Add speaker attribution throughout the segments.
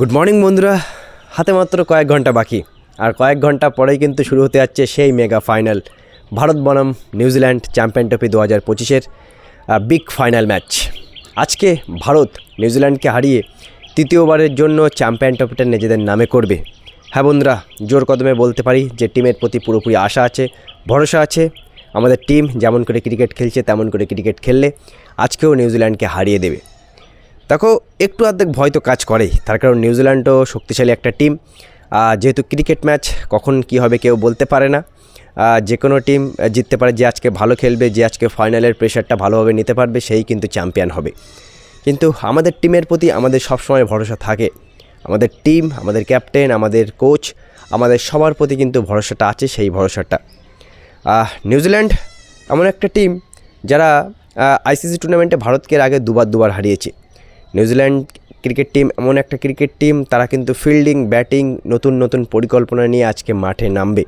Speaker 1: Good morning বন্ধুরা। হাতে মাত্র কয়েক ঘণ্টা বাকি। আর কয়েক ঘণ্টা পরেই কিন্তু শুরু হতে যাচ্ছে সেই মেগা ফাইনাল। ভারত বনাম নিউজিল্যান্ড চ্যাম্পিয়ন ট্রফি দু হাজার পঁচিশের বিগ ফাইনাল ম্যাচ আজকে ভারত নিউজিল্যান্ডকে হারিয়ে তৃতীয়বারের জন্য চ্যাম্পিয়ন ট্রফিটা নিজেদের নামে করবে। হ্যাঁ বন্ধুরা, জোর কদমে বলতে পারি যে টিমের প্রতি পুরোপুরি আশা আছে, ভরসা আছে। আমাদের টিম যেমন করে ক্রিকেট খেলছে, তেমন করে ক্রিকেট খেললে আজকেও নিউজিল্যান্ডকে হারিয়ে দেবে। দেখো, একটু অর্ধেক ভয় তো কাজ করেই। তার কারণ নিউজিল্যান্ডও শক্তিশালী একটা টিম। যেহেতু ক্রিকেট ম্যাচ, কখন কি হবে কেউ বলতে পারে না। যে কোনো টিম জিততে পারে, যে আজকে ভালো খেলবে, যে আজকে ফাইনালের প্রেশারটা ভালোভাবে নিতে পারবে, সেই কিন্তু চ্যাম্পিয়ন হবে। কিন্তু আমাদের টিমের প্রতি আমাদের সবসময় ভরসা থাকে। আমাদের টিম, আমাদের ক্যাপ্টেন, আমাদের কোচ, আমাদের সবার প্রতি কিন্তু ভরসাটা আছে, সেই ভরসাটা। নিউজিল্যান্ড এমন একটা টিম যারা আইসিসি টুর্নামেন্টে ভারতকে আগে দুবার দুবার হারিয়েছে। নিউজিল্যান্ড ক্রিকেট টিম এমন একটা ক্রিকেট টিম, তারা কিন্তু ফিল্ডিং, ব্যাটিং, নতুন নতুন পরিকল্পনা নিয়ে আজকে মাঠে নামবে।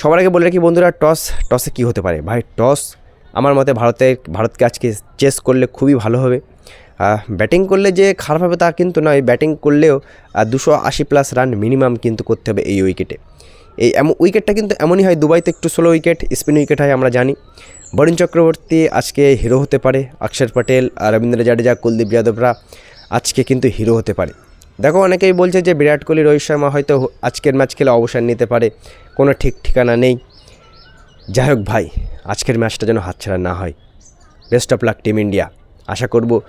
Speaker 1: সবার আগে বলে রাখি বন্ধুরা, টস, টসে কী হতে পারে? ভাই, টস আমার মতে ভারতের, ভারতকে আজকে চেস করলে খুবই ভালো হবে। ব্যাটিং করলে যে খারাপ হবে তা কিন্তু নয়, ব্যাটিং করলেও দুশো আশি প্লাস রান মিনিমাম কিন্তু করতে হবে এই উইকেটে। এই এমন উইকেটটা কিন্তু এমনই হয়, দুবাইতে একটু স্লো উইকেট স্পিন উইকেট হয়, আমরা জানি। বরুণ চক্রবর্তী আজকে হিরো হতে পারে, অক্ষর আর রবীন্দ্র জাডেজা, কুলদীপ যাদবরা আজকে কিন্তু হিরো হতে পারে। দেখো, অনেকেই বলছে যে বিরাট কোহলি, রোহিত শর্মা হয়তো আজকের ম্যাচ খেলে অবসর নিতে পারে, কোনো ঠিক ঠিকানা নেই। যাই হোক ভাই, আজকের ম্যাচটা যেন হাতছাড়া না হয়। Best of luck team India আশা করব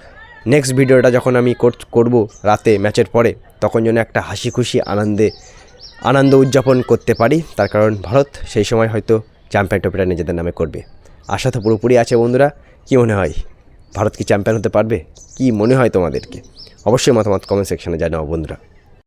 Speaker 1: নেক্সট ভিডিওটা যখন আমি কর- করব রাতে ম্যাচের পরে, তখন যেন একটা হাসি খুশি আনন্দে আনন্দ উদযাপন করতে পারি, তার কারণ ভারত সেই সময় হয়তো চ্যাম্পিয়ন ট্রফিটা নিজেদের নামে করবে। আশা তো পুরোপুরি আছে বন্ধুরা, কী মনে হয়? ভারত কি চ্যাম্পিয়ন হতে পারবে? কি মনে হয় তোমাদেরকে? অবশ্যই মতামত কমেন্ট সেকশানে জানাও বন্ধুরা।